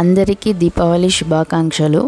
అందరికీ దీపావళి శుభాకాంక్షలు.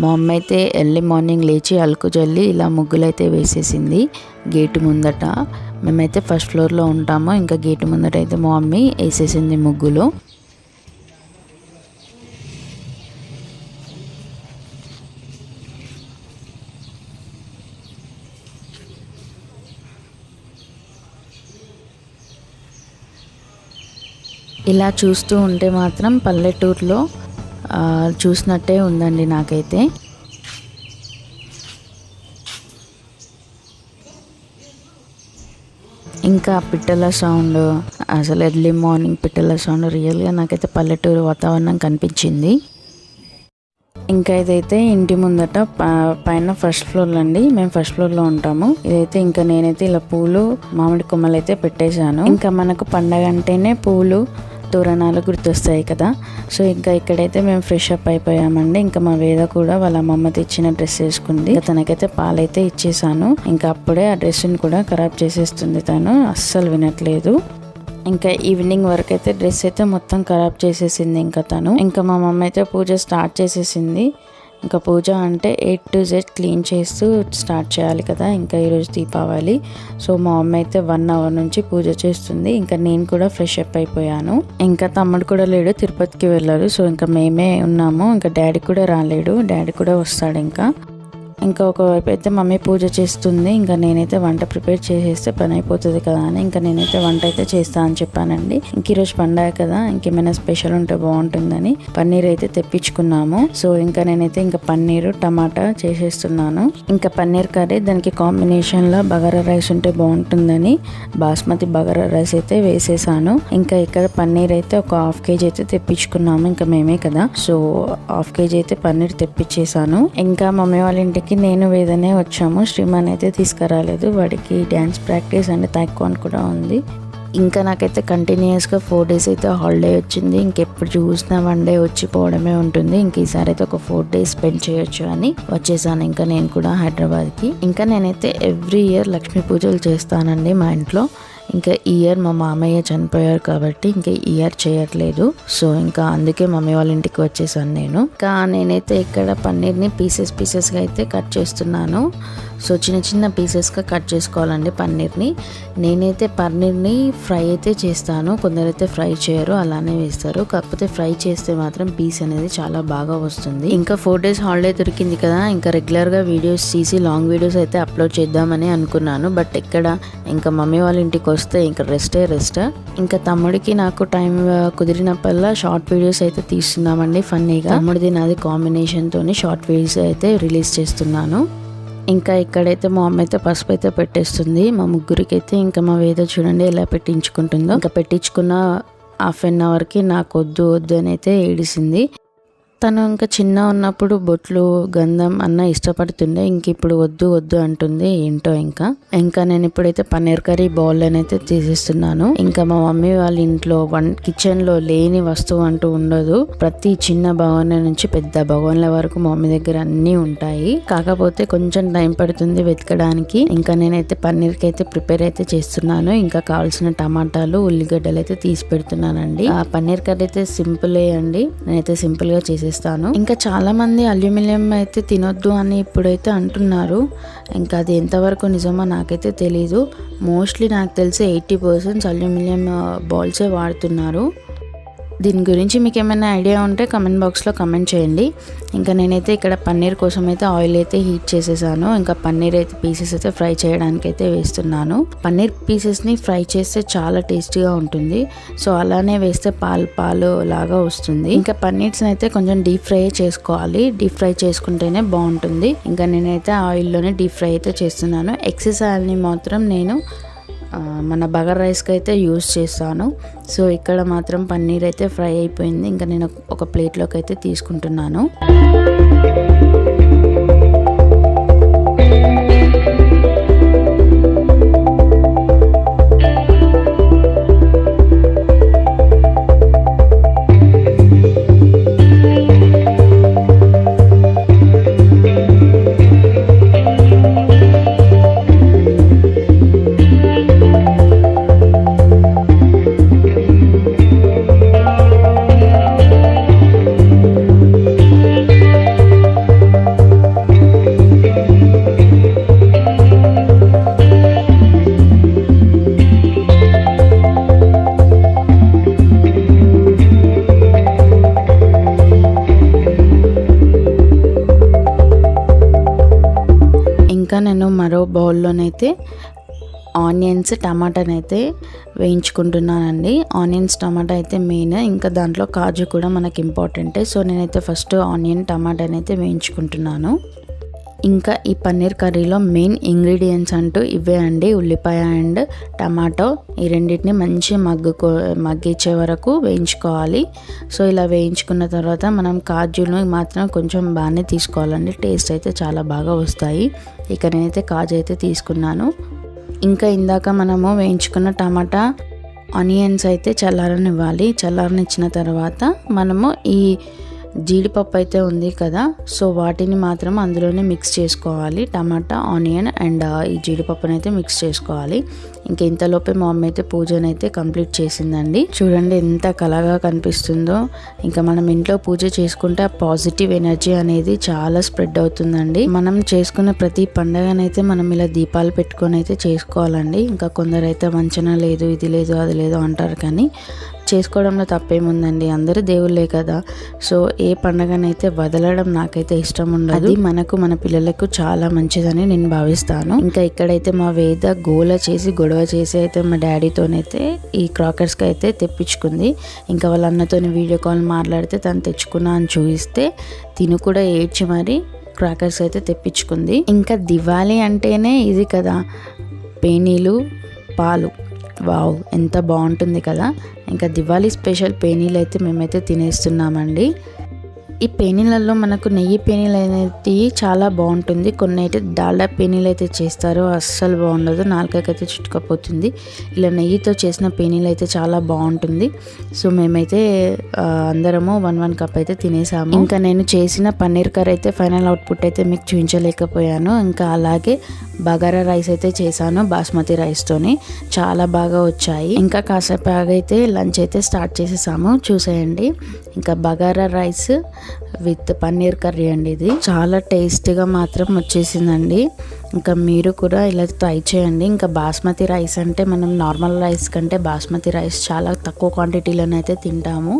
మా అమ్మ అయితే ఎర్లీ మార్నింగ్ లేచి అలుకు జల్లి ఇలా ముగ్గులైతే వేసేసింది గేటు ముందట. మేమైతే ఫస్ట్ ఫ్లోర్లో ఉంటాము ఇంకా గేటు ముందట అయితే మా మమ్మీ వేసేసింది ముగ్గులు. ఇలా చూస్తూ ఉంటే మాత్రం పల్లెటూరులో చూసినట్టే ఉందండి నాకైతే. ఇంకా పిట్టల సౌండ్ అసలు ఎర్లీ మార్నింగ్ పిట్టల సౌండ్ రియల్గా నాకైతే పల్లెటూరు వాతావరణం కనిపించింది. ఇంకా ఇదైతే ఇంటి ముందట పైన ఫస్ట్ ఫ్లోర్ అండి. మేము ఫస్ట్ ఫ్లోర్లో ఉంటాము. ఇదైతే ఇంకా నేనైతే ఇలా పూలు మామిడి కొమ్మలు అయితే పెట్టేశాను. ఇంకా మనకు పండగ అంటేనే పూలు తోరణాలు గుర్తొస్తాయి కదా. సో ఇంకా ఇక్కడైతే మేము ఫ్రెష్ అప్ అయిపోయామండి. ఇంకా మా వేద కూడా వాళ్ళ అమ్మమ్మ తెచ్చిన డ్రెస్ వేసుకుంది. తనకైతే పాలైతే ఇచ్చేసాను. ఇంకా అప్పుడే ఆ డ్రెస్ని కూడా ఖరాబ్ చేసేస్తుంది తను. అస్సలు వినట్లేదు. ఇంకా ఈవినింగ్ వరకు అయితే డ్రెస్ అయితే మొత్తం ఖరాబ్ చేసేసింది ఇంకా తను. ఇంకా మా మమ్మ అయితే పూజ స్టార్ట్ చేసేసింది. ఇంకా పూజ అంటే ఎయిట్ టు జెడ్ క్లీన్ చేస్తూ స్టార్ట్ చేయాలి కదా. ఇంకా ఈరోజు దీపావళి. సో మా అమ్మ అయితే వన్ అవర్ నుంచి పూజ చేస్తుంది. ఇంకా నేను కూడా ఫ్రెష్ అప్ అయిపోయాను. ఇంకా తమ్ముడు కూడా లేడు తిరుపతికి వెళ్ళారు సో ఇంకా మేమే ఉన్నాము. ఇంకా డాడీ కూడా రాలేడు. డాడీ కూడా వస్తాడు ఇంకా. ఇంకా ఒకవైపు అయితే మమ్మీ పూజ చేస్తుంది ఇంకా నేనైతే వంట ప్రిపేర్ చేసేస్తే పని అయిపోతుంది కదా అని ఇంకా నేనైతే వంట అయితే చేస్తా అని చెప్పానండి. ఇంక ఈరోజు పండగ కదా ఇంకేమైనా స్పెషల్ ఉంటే బాగుంటుందని పన్నీర్ అయితే తెప్పించుకున్నాము. సో ఇంకా నేనైతే ఇంకా పన్నీరు టమాటా చేసేస్తున్నాను. ఇంకా పన్నీర్ కర్రీ దానికి కాంబినేషన్లో బగారా రైస్ ఉంటే బాగుంటుందని బాస్మతి బగారా రైస్ అయితే వేసేసాను. ఇంకా ఇక్కడ పన్నీర్ అయితే ఒక హాఫ్ కేజీ అయితే తెప్పించుకున్నాము ఇంకా మేమే కదా. సో హాఫ్ కేజీ అయితే పన్నీర్ తెప్పించేసాను. ఇంకా మమ్మీ వాళ్ళ ఇంటికి నేను వేదనే వచ్చాము. శ్రీమాన్ అయితే తీసుకురాలేదు. వాడికి డ్యాన్స్ ప్రాక్టీస్ అండ్ తైక్వాన్ కూడా ఉంది. ఇంకా నాకైతే కంటిన్యూస్గా ఫోర్ డేస్ అయితే హాలిడే వచ్చింది. ఇంకెప్పుడు చూసినా వన్ డే వచ్చిపోవడమే ఉంటుంది. ఇంక ఈసారి అయితే ఒక ఫోర్ డేస్ స్పెండ్ చేయొచ్చు అని వచ్చేసాను. ఇంకా నేను కూడా హైదరాబాద్కి. ఇంకా నేనైతే ఎవ్రీ ఇయర్ లక్ష్మీ పూజలు చేస్తానండి మా ఇంట్లో. ఇంకా ఇయర్ మా మామయ్య చనిపోయారు కాబట్టి ఇంకా ఇయర్ చేయట్లేదు. సో ఇంకా అందుకే మమ్మీ వాళ్ళ ఇంటికి వచ్చేసాను నేను. ఇంకా నేనైతే ఇక్కడ పన్నీర్ని పీసెస్ పీసెస్గా అయితే కట్ చేస్తున్నాను. సో చిన్న చిన్న పీసెస్గా కట్ చేసుకోవాలండి పన్నీర్ని. నేనైతే పన్నీర్ని ఫ్రై అయితే చేస్తాను. కొందరైతే ఫ్రై చేయరు అలానే వేస్తారు. కాకపోతే ఫ్రై చేస్తే మాత్రం పీస్ అనేది చాలా బాగా వస్తుంది. ఇంకా ఫోర్ డేస్ హాలిడే దొరికింది కదా ఇంకా రెగ్యులర్గా వీడియోస్ తీసి లాంగ్ వీడియోస్ అయితే అప్లోడ్ చేద్దామని అనుకున్నాను. బట్ ఇక్కడ ఇంకా మమ్మీ వాళ్ళ ఇంటికి వస్తే ఇంకా రెస్టే రెస్ట్? ఇంకా తమ్ముడికి నాకు టైం కుదిరినప్పుడల్లా షార్ట్ వీడియోస్ అయితే తీస్తున్నామండి ఫన్నీగా. తమ్ముడిది నాది కాంబినేషన్తోని షార్ట్ వీడియోస్ అయితే రిలీజ్ చేస్తున్నాను. ఇంకా ఇక్కడైతే మా అమ్మ అయితే పసుపు అయితే పెట్టేస్తుంది. మా ముగ్గురికి అయితే ఇంకా మా వేద చూడండి ఎలా పెట్టించుకుంటుందో. ఇంకా పెట్టించుకున్న హాఫ్ అన్ అవర్కి నాకు వద్దు వద్దు అని అయితే ఏడిసింది. తను ఇంకా చిన్న ఉన్నప్పుడు బొట్లు గంధం అన్న ఇష్టపడుతుండే. ఇంక ఇప్పుడు వద్దు వద్దు అంటుంది. ఏంటో ఇంకా? ఇంకా నేను ఇప్పుడైతే పన్నీర్ కర్రీ బౌల్ అయితే తీసేస్తున్నాను. ఇంకా మా మమ్మీ వాళ్ళ ఇంట్లో వన్ కిచెన్లో లేని వస్తువు అంటూ ఉండదు. ప్రతి చిన్న భవన నుంచి పెద్ద భవన్ల వరకు మా మమ్మీ దగ్గర అన్నీ ఉంటాయి. కాకపోతే కొంచెం టైం పడుతుంది వెతకడానికి. ఇంకా నేనైతే పన్నీర్కి అయితే ప్రిపేర్ అయితే చేస్తున్నాను. ఇంకా కావాల్సిన టమాటాలు ఉల్లిగడ్డలు అయితే తీసి పెడుతున్నానండి. ఆ పన్నీర్ కర్రీ అయితే సింపుల్ అండి. నేనైతే సింపుల్గా చేసేస్తాను ఇంకా చాలామంది అల్యూమినియం అయితే తినొద్దు అని ఇప్పుడైతే అంటున్నారు. ఇంకా అది ఎంతవరకు నిజమో నాకైతే తెలీదు. మోస్ట్లీ నాకు తెలిసి ఎయిటీ పర్సెంట్స్ అల్యూమినియం బాల్సే వాడుతున్నారు. దీని గురించి మీకు ఏమైనా ఐడియా ఉంటే కమెంట్ బాక్స్లో కమెంట్ చేయండి. ఇంకా నేనైతే ఇక్కడ పన్నీర్ కోసం అయితే ఆయిల్ అయితే హీట్ చేసేసాను. ఇంకా పన్నీర్ అయితే పీసెస్ అయితే ఫ్రై చేయడానికి అయితే వేస్తున్నాను. పన్నీర్ పీసెస్ని ఫ్రై చేస్తే చాలా టేస్టీగా ఉంటుంది. సో అలానే వేస్తే పాలు పాలు లాగా వస్తుంది. ఇంకా పన్నీర్స్ని అయితే కొంచెం డీప్ ఫ్రై చేసుకోవాలి. డీప్ ఫ్రై చేసుకుంటేనే బాగుంటుంది. ఇంకా నేనైతే ఆయిల్లోనే డీప్ ఫ్రై అయితే చేస్తున్నాను. ఎక్సెస్ ఆయిల్ని మాత్రం నేను మన బగర్ రైస్కి అయితే యూస్ చేస్తాను. సో ఇక్కడ మాత్రం పన్నీర్ అయితే ఫ్రై అయిపోయింది. ఇంకా నేను ఒక ప్లేట్లోకి అయితే తీసుకుంటున్నాను. ఆనియన్స్ టమాటాని అయితే వేయించుకుంటున్నానండి. ఆనియన్స్ టమాటా అయితే మెయిన్. ఇంకా దాంట్లో కాజు కూడా మనకి ఇంపార్టెంటే. సో నేనైతే ఫస్ట్ ఆనియన్ టమాటాని అయితే వేయించుకుంటున్నాను. ఇంకా ఈ పన్నీర్ కర్రీలో మెయిన్ ఇంగ్రీడియంట్స్ అంటూ ఇవే అండి. ఉల్లిపాయ అండ్ టమాటో ఈ రెండింటిని మంచి మగ్గుకో మగ్గించే వరకు వేయించుకోవాలి. సో ఇలా వేయించుకున్న తర్వాత మనం కాజును మాత్రం కొంచెం బాగానే తీసుకోవాలండి. టేస్ట్ అయితే చాలా బాగా వస్తాయి. ఇక నేనైతే కాజు అయితే తీసుకున్నాను. ఇంకా ఇందాక మనము వేయించుకున్న టమాటా ఆనియన్స్ అయితే చల్లారనివ్వాలి. చల్లారనిచ్చిన తర్వాత మనము ఈ జీడిపప్పు అయితే ఉంది కదా. సో వాటిని మాత్రం అందులోనే మిక్స్ చేసుకోవాలి. టమాటా ఆనియన్ అండ్ ఈ జీడిపప్పునైతే అయితే మిక్స్ చేసుకోవాలి. ఇంక ఇంతలోపే మా మమ్మీ అయితే పూజనైతే కంప్లీట్ చేసిందండి. చూడండి ఎంత కలగా కనిపిస్తుందో. ఇంకా మనం ఇంట్లో పూజ చేసుకుంటే ఆ పాజిటివ్ ఎనర్జీ అనేది చాలా స్ప్రెడ్ అవుతుందండి. మనం చేసుకునే ప్రతి పండగనైతే మనం ఇలా దీపాలు పెట్టుకొని అయితే చేసుకోవాలండి. ఇంకా కొందరైతే వంచన లేదు ఇది లేదు అది లేదు అంటారు కానీ చేసుకోవడంలో తప్పేముందండి? అందరూ దేవుళ్ళే కదా. సో ఏ పండగనైతే వదలడం నాకైతే ఇష్టం ఉండదు. అది మనకు మన పిల్లలకు చాలా మంచిదని నేను భావిస్తాను. ఇంకా ఇక్కడైతే మా వేద గోల చేసి గొడవ చేసి అయితే మా డాడీతోనైతే ఈ క్రాకర్స్కి అయితే తెప్పించుకుంది. ఇంకా వాళ్ళ అన్నతోని వీడియో కాల్ మాట్లాడితే తను తెచ్చుకున్నా అని చూపిస్తే తిను కూడా ఏడ్చి మరి క్రాకర్స్ అయితే తెప్పించుకుంది. ఇంకా దివాళీ అంటేనే ఇది కదా. పేనీలు పాలు. వావ్ ఎంత బాగుంటుంది కదా. ఇంకా దివాళీ స్పెషల్ పేనీలు అయితే మేమైతే తినేస్తున్నామండి. ఈ పేనీలలో మనకు నెయ్యి పేనీలు అనేది చాలా బాగుంటుంది. కొన్ని అయితే డాల్డా పేనీలు అయితే చేస్తారో. అస్సలు బాగుండదు. నాలుకైతే చుట్టుకపోతుంది. ఇలా నెయ్యితో చేసిన పేనీలు అయితే చాలా బాగుంటుంది. సో మేమైతే అందరము వన్ వన్ కప్ అయితే తినేసాము. ఇంకా నేను చేసిన పన్నీర్ కర్రీ అయితే ఫైనల్ అవుట్పుట్ అయితే మీకు చూపించలేకపోయాను. ఇంకా అలాగే బగారా రైస్ అయితే చేశాను బాస్మతి రైస్తోని చాలా బాగా వచ్చాయి. ఇంకా కాసేపు అయితే లంచ్ అయితే స్టార్ట్ చేసేసాము. చూసేయండి. ఇంకా bagara rice with paneer curry అండి ఇది. చాలా టేస్టీగా మాత్రం వచ్చేసిందండి. ఇంకా మీరు కూడా ఇలా ట్రై చేయండి. ఇంకా బాస్మతి రైస్ అంటే మనం నార్మల్ రైస్ కంటే బాస్మతి రైస్ చాలా తక్కువ క్వాంటిటీలోనైతే తింటాము.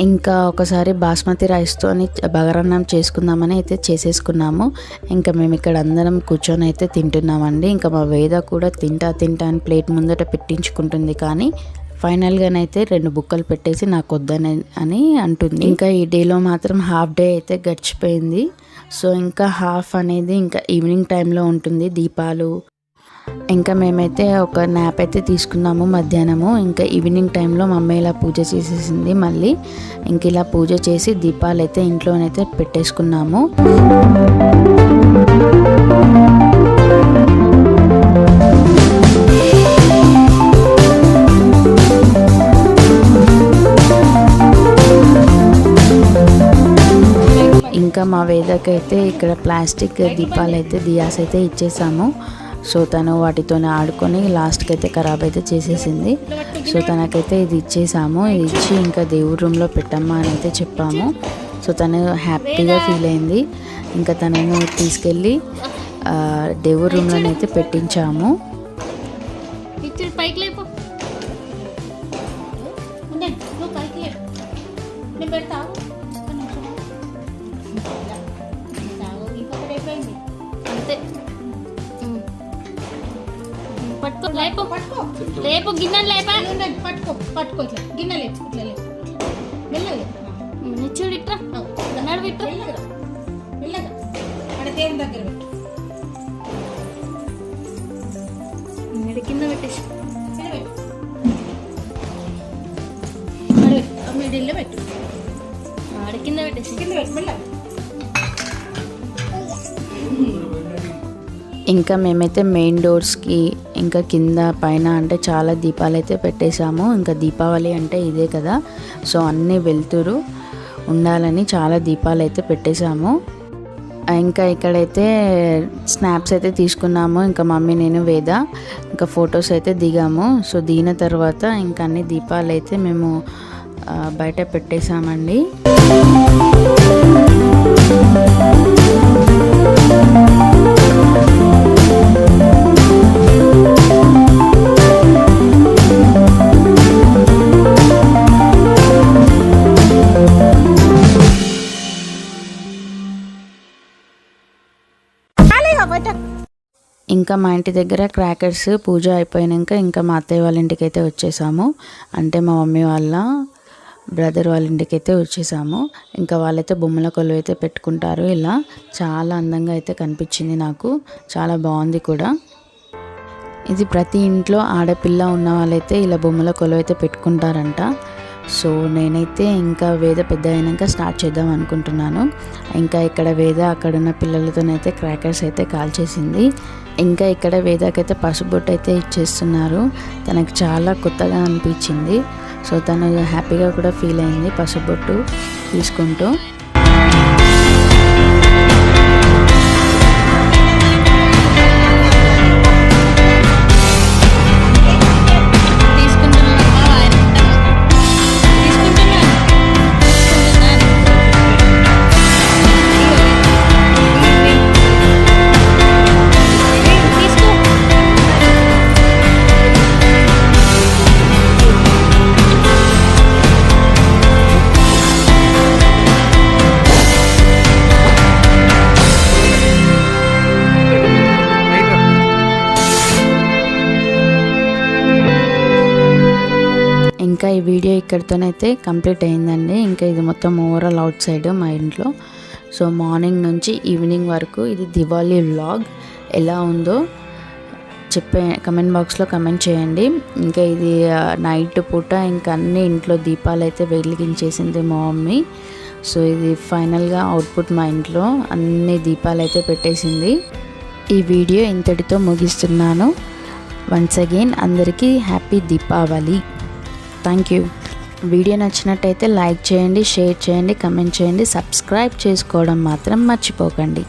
ఇంకా ఒకసారి బాస్మతి రైస్తోని బగరన్నం చేసుకుందామని అయితే చేసేసుకున్నాము. ఇంకా మేము ఇక్కడ అందరం కూర్చొని అయితే తింటున్నామండి. ఇంకా మా వేద కూడా తింటా తింటా అని ప్లేట్ ముందట పెట్టించుకుంటుంది కానీ ఫైనల్గానైతే రెండు బుక్కలు పెట్టేసి నాకు వద్దని అని అంటుంది. ఇంకా ఈ డేలో మాత్రం హాఫ్ డే అయితే గడిచిపోయింది. సో ఇంకా హాఫ్ అనేది ఇంకా ఈవినింగ్ టైంలో ఉంటుంది. దీపాలు ఇంకా మేమైతే ఒక న్యాప్ అయితే తీసుకున్నాము మధ్యాహ్నము. ఇంకా ఈవినింగ్ టైంలో మమ్మీ ఇలా పూజ చేసేసింది. మళ్ళీ ఇంక ఇలా పూజ చేసి దీపాలు అయితే ఇంట్లోనైతే పెట్టేసుకున్నాము. ఇంకా మా వేదకైతే ఇక్కడ ప్లాస్టిక్ దీపాలు అయితే దియాస్ అయితే ఇచ్చేసాము. సో తను వాటితోనే ఆడుకొని లాస్ట్కి అయితే ఖరాబ్ అయితే చేసేసింది. సో తనకైతే ఇది ఇచ్చేసాము. ఇది ఇచ్చి ఇంకా దేవుడి రూమ్లో పెట్టమ్మా అని అయితే చెప్పాము. సో తను హ్యాపీగా ఫీల్ అయింది. ఇంకా తనను తీసుకెళ్ళి దేవుడి దేవుడి రూమ్లోనైతే పెట్టించాము. పైకి లేపు. పట్టుకో. లేపు గిన్నెలు లేపా. పట్టుకో పట్టుకో ఇట్లా. గిన్నె లేపు ఇట్లా లేపు. మెల్లగా నిచ్చుడు ఇట్లా. నడు ఇట్లా మెల్లగా మెల్లగా. అక్కడ దేవుని దగ్గర పెట్టు. కింద పెట్టేసి. పెట్టు. కింద పెట్టేసి. కింద పెట్టు మెల్లగా. ఇంకా మేమైతే మెయిన్ డోర్స్కి ఇంకా కింద పైన అంటే చాలా దీపాలు అయితే పెట్టేశాము. ఇంకా దీపావళి అంటే ఇదే కదా. సో అన్నీ వెళ్తురు ఉండాలని చాలా దీపాలు అయితే పెట్టేశాము ఇంకా ఇక్కడైతే స్నాప్స్ అయితే తీసుకున్నాము. ఇంకా మమ్మీ నేను వేద ఇంకా ఫొటోస్ అయితే దిగాము. సో దిగిన తర్వాత ఇంకా అన్ని దీపాలు అయితే మేము బయట పెట్టేశామండి. ఇంకా మా ఇంటి దగ్గర క్రాకర్స్ పూజ అయిపోయాక ఇంకా మా అత్తయ్య వాళ్ళ ఇంటికి అయితే వచ్చేసాము. అంటే మా మమ్మీ వాళ్ళ బ్రదర్ వాళ్ళ ఇంటికి అయితే వచ్చేసాము. ఇంకా వాళ్ళైతే బొమ్మల కొలువు అయితే పెట్టుకుంటారు ఇలా. చాలా అందంగా అయితే కనిపించింది నాకు. చాలా బాగుంది కూడా. ఇది ప్రతి ఇంట్లో ఆడపిల్ల ఉన్న వాళ్ళైతే ఇలా బొమ్మల కొలువు అయితే పెట్టుకుంటారంట. సో నేనైతే ఇంకా వేద పెద్ద అయినాక స్టార్ట్ చేద్దాం అనుకుంటున్నాను. ఇంకా ఇక్కడ వేద అక్కడ ఉన్న పిల్లలతోనైతే క్రాకర్స్ అయితే కాల్చేసింది. ఇంకా ఇక్కడ వేదకైతే పసుబొట్టు అయితే ఇచ్చేస్తున్నారు. తనకు చాలా కొత్తగా అనిపించింది. సో తను హ్యాపీగా కూడా ఫీల్ అయింది పసుబొట్టు తీసుకుంటూ. ఇంకా ఈ వీడియో ఇక్కడితోనైతే కంప్లీట్ అయిందండి. ఇంకా ఇది మొత్తం ఓవరాల్ అవుట్ సైడ్ మా ఇంట్లో. సో మార్నింగ్ నుంచి ఈవినింగ్ వరకు ఇది దివాళీ వ్లాగ్ ఎలా ఉందో చెప్పే కమెంట్ బాక్స్లో కమెంట్ చేయండి. ఇంకా ఇది నైట్ పూట ఇంకా అన్ని ఇంట్లో దీపాలు అయితే వెలిగించేసింది మా మమ్మీ. సో ఇది ఫైనల్గా అవుట్పుట్ మా ఇంట్లో అన్ని దీపాలు అయితే పెట్టేసింది. ఈ వీడియో ఇంతటితో ముగిస్తున్నాను. వన్స్ అగైన్ అందరికీ happy Deepavali. Thank you. Video నచ్చినట్టయితే లైక్ చేయండి షేర్ చేయండి కమెంట్ చేయండి సబ్స్క్రైబ్ చేసుకోవడం మాత్రం మర్చిపోకండి.